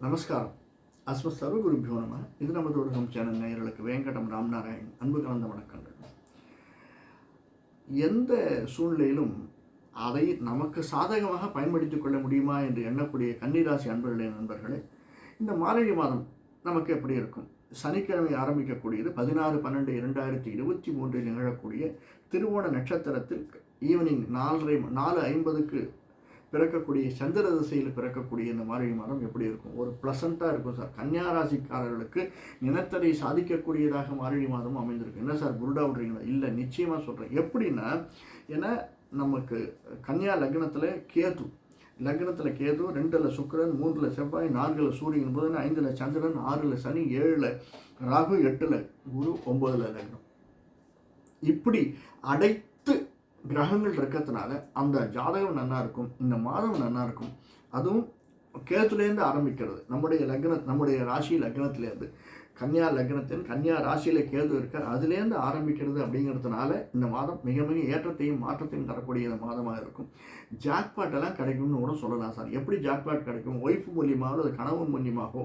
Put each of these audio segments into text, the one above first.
நமஸ்காரம். அஸ்ம சர்வகுருபியோ நம. இது நமது உலகம் சேனல் நேயர்களுக்கு வேங்கடம் ராம்நாராயண். அன்பு கலந்த வணக்கங்கள். எந்த சூழ்நிலையிலும் அதை நமக்கு சாதகமாக பயன்படுத்திக் கொள்ள முடியுமா என்று எண்ணக்கூடிய கன்னிராசி அன்பர்களே நண்பர்களே இந்த மார்கழி மாதம் நமக்கு எப்படி இருக்கும்? சனிக்கிழமை ஆரம்பிக்கக்கூடியது பதினாறு பன்னெண்டு இரண்டாயிரத்தி இருபத்தி மூன்றில் நிகழக்கூடிய திருவோண நட்சத்திரத்தில் ஈவினிங் நாலரை நாலு ஐம்பதுக்கு பிறக்கக்கூடிய சந்திர திசையில் பிறக்கக்கூடிய இந்த மார்கழி மாதம் எப்படி இருக்கும்? ஒரு ப்ளசண்ட்டாக இருக்கும் சார் கன்னியாராசிக்காரர்களுக்கு ராசிக்காரர்களுக்கு சாதிக்கக்கூடியதாக மார்கழி மாதம் அமைந்திருக்கு. என்ன சார் குருடா விடுறீங்களா? இல்லை நிச்சயமாக சொல்கிறேன் எப்படின்னா ஏன்னா நமக்கு கன்னியா லக்னத்தில் கேது. லக்னத்தில் கேது ரெண்டில் சுக்கிரன் மூன்றில் செவ்வாய் நான்கில் சூரியன் புதன் ஐந்தில் சந்திரன் ஆறில் சனி ஏழில் ராகு எட்டில் குரு ஒம்பதில் லக்னம். இப்படி அடை கிரகங்கள் இருக்கிறதுனால அந்த ஜாதகம் நல்லா இருக்கும் இந்த மாதம் நல்லா இருக்கும். அதுவும் கேத்துலேருந்து ஆரம்பிக்கிறது. நம்முடைய லக்ன நம்முடைய ராசி லக்னத்துலேருந்து. கன்னியா லக்னத்தின் கன்னியா ராசியில் கேது இருக்க அதுலேருந்து ஆரம்பிக்கிறது அப்படிங்கிறதுனால இந்த மாதம் மிக மிக ஏற்றத்தையும் மாற்றத்தையும் தரக்கூடிய மாதமாக இருக்கும். ஜாக்பாட்டெல்லாம் கிடைக்கும்னு கூட சொல்லலாம் சார். எப்படி ஜாக்பாட் கிடைக்கும்? ஒய்ஃப் மூலியமாகவோ அது கணவன் மூலியமாகவோ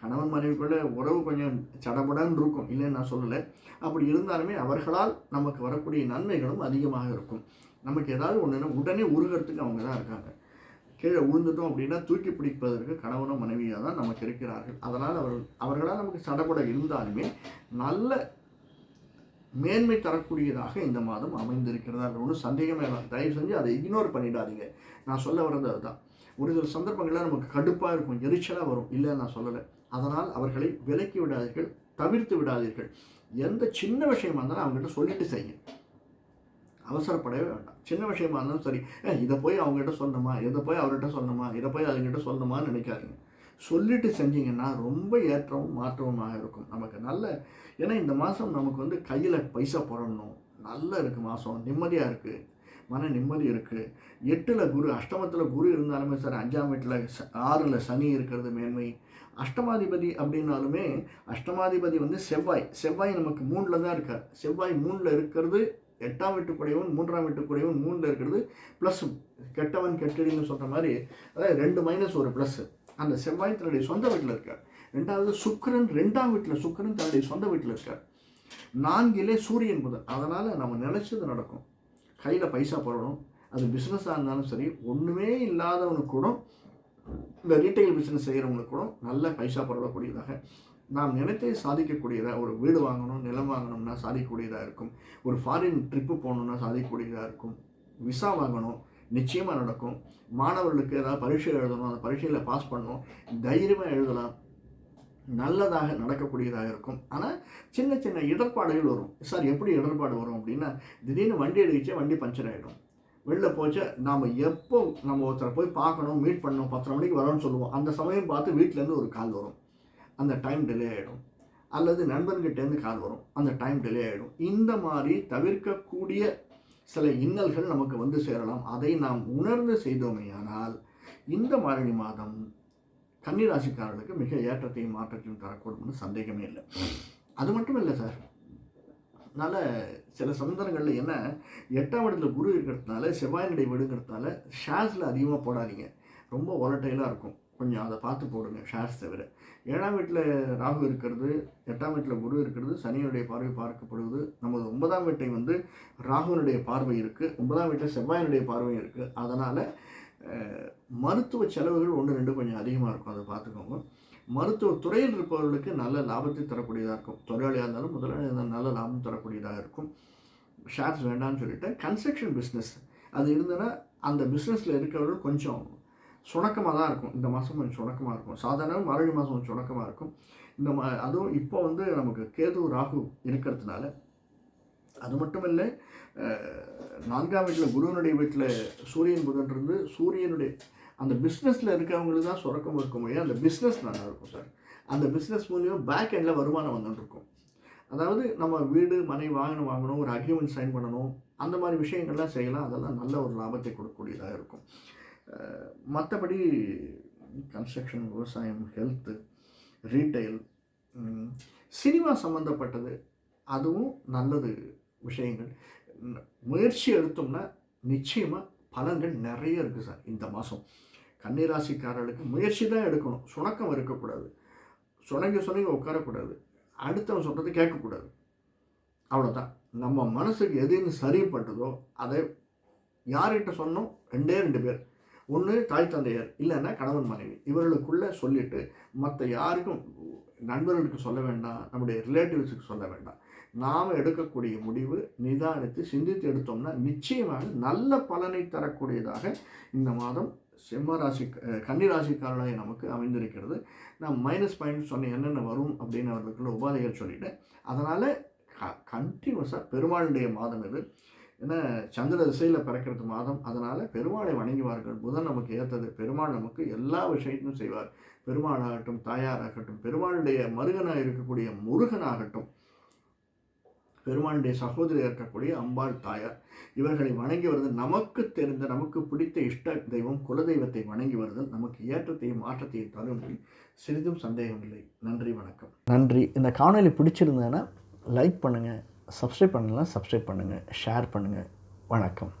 கணவன் மனைவிக்குள்ள உறவு கொஞ்சம் சடபடன்னு இருக்கும் இல்லைன்னு நான் சொல்லலை. அப்படி இருந்தாலுமே அவர்களால் நமக்கு வரக்கூடிய நன்மைகளும் அதிகமாக இருக்கும். நமக்கு ஏதாவது ஒன்றுனா உடனே உருகிறதுக்கு அவங்க தான் இருக்காங்க. கீழே விழுந்துட்டோம் அப்படின்னா தூக்கி பிடிப்பதற்கு கணவனும் மனைவியாக தான் நமக்கு இருக்கிறார்கள். அதனால் அவர்கள் அவர்களால் நமக்கு சடபட இருந்தாலுமே நல்ல மேன்மை தரக்கூடியதாக இந்த மாதம் அமைந்திருக்கிறதா. ஒன்றும் சந்தேகமே இல்லை. தயவு செஞ்சு அதை இக்னோர் பண்ணிடாதீங்க. நான் சொல்ல வர்றது அதுதான். ஒரு சில சந்தர்ப்பங்களில் நமக்கு கடுப்பாக இருக்கும் எரிச்சலாக வரும். இல்லை நான் சொல்லலை. அதனால் அவர்களை விலக்கி விடாதீர்கள் தவிர்த்து விடாதீர்கள். எந்த சின்ன விஷயமா இருந்தாலும் அவங்ககிட்ட சொல்லிட்டு செய்யுங்க. அவசரப்படவே வேண்டாம். சின்ன விஷயமா இருந்தாலும் சரி இதை போய் அவங்ககிட்ட சொல்லணுமா? இதை போய் அவர்கிட்ட சொல்லணுமா? இதை போய் அதுங்கிட்ட சொல்லணுமான்னு நினைக்காதீங்க. சொல்லிட்டு செஞ்சீங்கன்னா ரொம்ப ஏற்றமும் மாற்றமுமாக இருக்கும். நமக்கு நல்ல ஏன்னா இந்த மாதம் நமக்கு வந்து கையில் பைசா புறணும் நல்லா இருக்குது மாதம். நிம்மதியாக இருக்குது மன நிம்மதி இருக்குது எட்டில் குரு அஷ்டமத்தில் குரு இருந்தாலுமே சரி அஞ்சாம் வீட்டில் ஆறில் சனி இருக்கிறது மேன்மை. அஷ்டமாதிபதி அப்படின்னாலுமே அஷ்டமாதிபதி வந்து செவ்வாய். செவ்வாய் நமக்கு மூணில் தான் இருக்கார். செவ்வாய் மூணில் இருக்கிறது எட்டாம் வீட்டுக்குடையவன் மூன்றாம் வீட்டுக்குடையவன் மூணில் இருக்கிறது ப்ளஸ் கெட்டவன் கெட்டடின்னு சொல்கிற மாதிரி அதாவது ரெண்டு மைனஸ் ஒரு ப்ளஸ் அந்த செவ்வாய் தன்னுடைய சொந்த வீட்டில் இருக்கார். ரெண்டாவது சுக்கரன் ரெண்டாம் வீட்டில் சுக்கரன் தன்னுடைய சொந்த வீட்டில் இருக்கார். நான்கிலே சூரியன் புதன். அதனால் நம்ம நினச்சது நடக்கும். கையில் பைசா போடணும். அது பிஸ்னஸாக இருந்தாலும் சரி ஒன்றுமே இல்லாதவனுக்கு கூட இந்த ரீட்டைல் பிஸ்னஸ் செய்கிறவங்களுக்கு கூட நல்ல பைசா பரவக்கூடியதாக நாம் நினைத்தே சாதிக்கக்கூடியதாக ஒரு வீடு வாங்கணும் நிலம் வாங்கணும்னா சாதிக்கக்கூடியதாக இருக்கும். ஒரு ஃபாரின் ட்ரிப்பு போகணுன்னா சாதிக்கக்கூடியதாக இருக்கும். விசா வாங்கணும் நிச்சயமாக நடக்கும். மாணவர்களுக்கு ஏதாவது பரீட்சை எழுதணும் அந்த பரீட்சையில் பாஸ் பண்ணணும் தைரியமாக எழுதலாம். நல்லதாக நடக்கக்கூடியதாக இருக்கும். ஆனால் சின்ன சின்ன இடர்பாடுகள் வரும். சார் எப்படி இடர்பாடு வரும்? அப்படின்னா திடீர்னு வண்டி அடிச்சு வண்டி பஞ்சர் ஆகிடும் வெளில போச்சு நாம் எப்போ நம்ம ஒருத்தரை போய் பார்க்கணும் மீட் பண்ணணும் பத்தரை மணிக்கு வரோம்னு சொல்லுவோம். அந்த சமயம் பார்த்து வீட்டிலேருந்து ஒரு கால் வரும். அந்த டைம் டிலே ஆகிடும் அல்லது நண்பர்கிட்டேருந்து கால் வரும். அந்த டைம் டிலே ஆகிடும் இந்த மாதிரி தவிர்க்கக்கூடிய சில இன்னல்கள் நமக்கு வந்து சேரலாம். அதை நாம் உணர்ந்து செய்தோமேயானால் இந்த மாரணி மாதம் கன்னிராசிக்காரர்களுக்கு மிக ஏற்றத்தையும் மாற்றத்தையும் தரக்கூடும்னு சந்தேகமே இல்லை. அது மட்டும் இல்லை சார். அதனால் சில சந்தர்ப்பங்களில் என்ன எட்டாம் இடத்துல குரு இருக்கிறதுனால செவ்வாயினடை விடுங்கிறதுனால ஷேர்ஸில் அதிகமாக போடாதீங்க. ரொம்ப ஒலட்டைலாக இருக்கும். கொஞ்சம் அதை பார்த்து போடுங்க ஷேர்ஸ் தவிர. ஏழாம் வீட்டில் ராகு இருக்கிறது எட்டாம் வீட்டில் குரு இருக்கிறது சனியினுடைய பார்வை பார்க்கப்படுவது நமது ஒன்பதாம் வீட்டை வந்து ராகுனுடைய பார்வை இருக்குது ஒன்பதாம் வீட்டில் செவ்வாயினுடைய பார்வை இருக்குது அதனால் மருத்துவ செலவுகள் ஒன்று ரெண்டு கொஞ்சம் அதிகமாக இருக்கும். அதை பார்த்துக்கோங்க. மருத்துவ துறையில் இருப்பவர்களுக்கு நல்ல லாபத்தை தரக்கூடியதாக இருக்கும். தொழிலாளியாக இருந்தாலும் முதலாளியாக இருந்தாலும் நல்ல லாபம் தரக்கூடியதாக இருக்கும். ஷேர்ஸ் வேண்டாம்னு சொல்லிட்டு கன்ஸ்ட்ரக்ஷன் பிஸ்னஸ் அது இருந்ததுன்னா அந்த பிஸ்னஸில் இருக்கிறவர்கள் கொஞ்சம் சுணக்கமாக தான் இருக்கும். இந்த மாதம் கொஞ்சம் சுணக்கமாக இருக்கும். சாதாரண மறுபடி மாதம் கொஞ்சம் சுணக்கமாக இருக்கும். இந்த மா அதுவும் இப்போ வந்து நமக்கு கேது ராகு இருக்கிறதுனால அது மட்டும் இல்லை நான்காம் வீட்டில் குருவனுடைய வீட்டில் சூரியன் புதன் இருந்து சூரியனுடைய அந்த பிஸ்னஸில் இருக்கிறவங்களுக்கு தான் சுரக்கம் இருக்கும் முடியும் அந்த பிஸ்னஸ் நல்லா இருக்கும் சார். அந்த பிஸ்னஸ் மூலியம் பேக் எண்டில் வருமானம் வந்துட்டு இருக்கும். அதாவது நம்ம வீடு மனை வாங்கணும் வாங்கணும் ஒரு அக்ரிமெண்ட் சைன் பண்ணணும் அந்த மாதிரி விஷயங்கள்லாம் செய்யலாம். அதெல்லாம் நல்ல ஒரு லாபத்தை கொடுக்கக்கூடியதாக இருக்கும். மற்றபடி கன்ஸ்ட்ரக்ஷன் விவசாயம் ஹெல்த்து ரீட்டைல் சினிமா சம்மந்தப்பட்டது அதுவும் நல்லது. விஷயங்கள். முயற்சி எடுத்தோம்னா நிச்சயமாக பலன்கள் நிறைய இருக்குது சார் இந்த மாதம் கன்னிராசிக்காரர்களுக்கு முயற்சி தான் எடுக்கணும். சுணக்கம் இருக்கக்கூடாது. சுணங்கி சுணங்கி உட்காரக்கூடாது. அடுத்தவன் சொல்கிறது கேட்கக்கூடாது. அவ்வளோதான் நம்ம மனசுக்கு எதுன்னு சரிப்பட்டதோ அதை யார்கிட்ட சொன்னோம்? ரெண்டே ரெண்டு பேர். ஒன்று தாய் தந்தையர் இல்லைன்னா கணவன் மனைவி. இவர்களுக்குள்ளே சொல்லிவிட்டு மற்ற யாருக்கும் நண்பர்களுக்கு சொல்ல வேண்டாம். நம்முடைய ரிலேட்டிவ்ஸுக்கு சொல்ல வேண்டாம். நாம் எடுக்கக்கூடிய முடிவு நிதானித்து சிந்தித்து எடுத்தோம்னா நிச்சயமாக நல்ல பலனை தரக்கூடியதாக இந்த மாதம் சிம்மராசி கன்னிராசிக்காரனாக கன்னி ராசிக்காரனாக நமக்கு அமைந்திருக்கிறது. நான் மைனஸ் பாயிண்ட் சொன்ன என்னென்ன வரும் அப்படின்னு அவர்களுக்குள்ள உபாதைகள் சொல்லிட்டேன். அதனால் க கண்டினியூஸாக பெருமாளுடைய மாதம் இது. ஏன்னா சந்திர திசையில் பிறக்கிறது மாதம். அதனால் பெருமாளை வணங்குவார்கள். புதன் நமக்கு ஏற்றது. பெருமாள் நமக்கு எல்லா விஷயத்தையும் செய்வார். பெருமாளாகட்டும் தாயாராகட்டும் பெருமாளுடைய மருகனாக இருக்கக்கூடிய முருகனாகட்டும். பெருமானுடைய சகோதரி இருக்கக்கூடிய அம்பாள் தாயார். இவர்களை வணங்கி வருதல் நமக்கு தெரிந்த நமக்கு பிடித்த இஷ்ட தெய்வம் குலதெய்வத்தை வணங்கி வருதல் நமக்கு ஏற்றத்தையும் மாற்றத்தையும் தரும். சிறிதும் சந்தேகம் இல்லை. நன்றி வணக்கம். நன்றி. இந்த காணொலி பிடிச்சிருந்தேன்னா லைக் பண்ணுங்கள் சப்ஸ்கிரைப் பண்ணலாம் சப்ஸ்கிரைப் பண்ணுங்கள் ஷேர் பண்ணுங்கள் வணக்கம்.